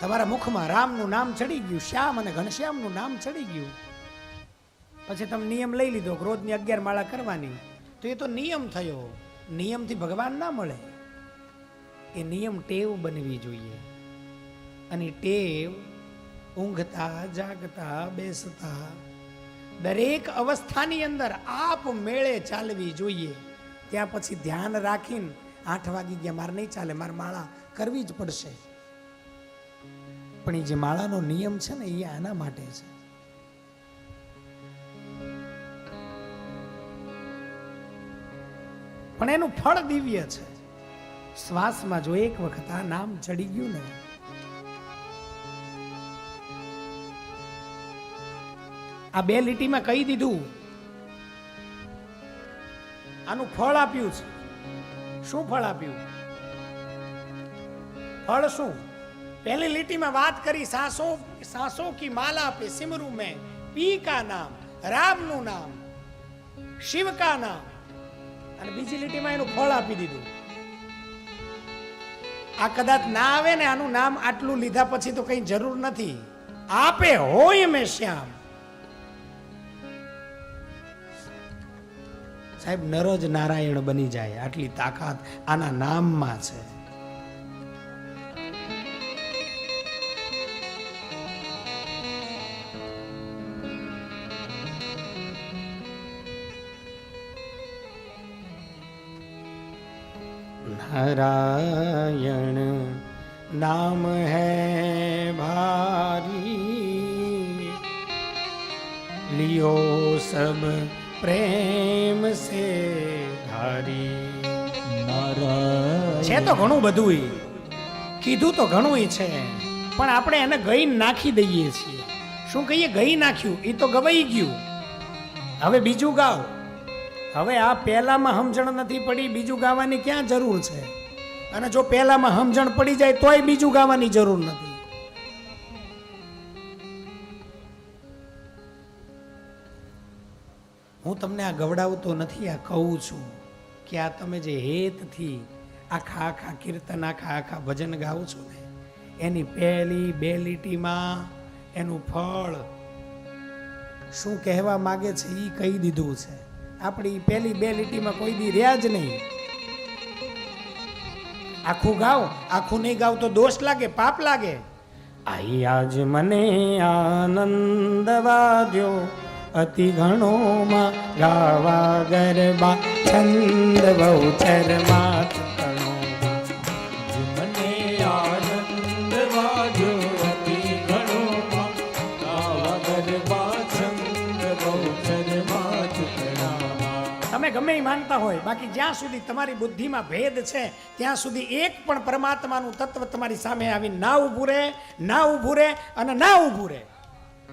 તમારા મુખમાં રામનું નામ ચડી ગયું, શ્યામ અને ઘનશ્યામનું નામ ચડી ગયું. પછી તમે નિયમ લઈ લીધો રોજની અગિયાર માળા કરવાની. તો એ તો નિયમ થયો. નિયમથી ભગવાન ના મળે. એ નિયમ ટેવ બનવી જોઈએ. અને ટેવ ઊંઘતા, જાગતા, બેસતા, દરેક અવસ્થાની અંદર આપ મેળે ચાલવી જોઈએ. ત્યાં પછી ધ્યાન રાખીને આઠ વાગી ગયા, મારે નહીં ચાલે, મારે માળા કરવી જ પડશે. પણ એ જે માળાનો નિયમ છે ને, એ આના માટે છે. પણ એનું ફળ દિવ્ય છે. શ્વાસમાં જો એક વખત આ નામ ચડી ગયું ને, આ બે લીટીમાં કહી દીધું, આનું ફળ આપ્યું છે. શું ફળ આપ્યું? ફળ શું? પહેલી લીટીમાં વાત કરી, સાસો સાસો કી માલા પે સિમरू મેં? પી કા નામ? નું નામ? શિવ કા નામ? અને બીજી લીટીમાં એનું ફળ આપી દીધું. આ કદાચ ના આવે ને આનું નામ આટલું લીધા પછી તો કઈ જરૂર નથી. આપે હોય મેં શ્યામ. સાહેબ, નરોજ નારાયણ બની જાય, આટલી તાકાત આના નામમાં છે. નારાયણ નામ હૈ ભારી लियो सब प्रेम से धारी છે તો ઘણું બધું કીધું તો ઘણું છે પણ આપણે એને ગઈ નાખી દઈએ છીએ શું કહીએ ગઈ નાખ્યું એ તો ગવાઈ ગયું હવે બીજું ગાઓ હવે આ પહેલામાં સમજણ નથી પડી, બીજું ગાવાની ક્યાં જરૂર છે? અને જો પહેલામાં સમજણ પડી જાય, તોય બીજું ગાવાની જરૂર નથી. હું તમને આ ગવડાવતો નથી, આ કહું છું કે આ તમે જે હેતથી આખા આખા કીર્તન, આખા આખા ભજન ગાઓ છો ને, એની પહેલી બે લીટીમાં એનું ફળ શું કહેવા માગે છે એ કહી દીધું છે. આપણી પહેલી બે લીટીમાં કોઈ દી રહ્યા જ નહીં. આખું ગાવ, આખું નહીં ગાવ તો દોષ લાગે, પાપ લાગે. આજ મને આનંદ વાદ્યો અતિ ઘણોમાં ગાવા ગરબા, છંદ બહુ ચરમાત ગમે એ માનતા હોય, બાકી જ્યાં સુધી તમારી બુદ્ધિમાં ભેદ છે, ત્યાં સુધી એક પણ પરમાત્માનું તત્વ તમારી સામે આવી ના ઊભું રહે, ના ઊભું રહે અને ના ઊભું રહે.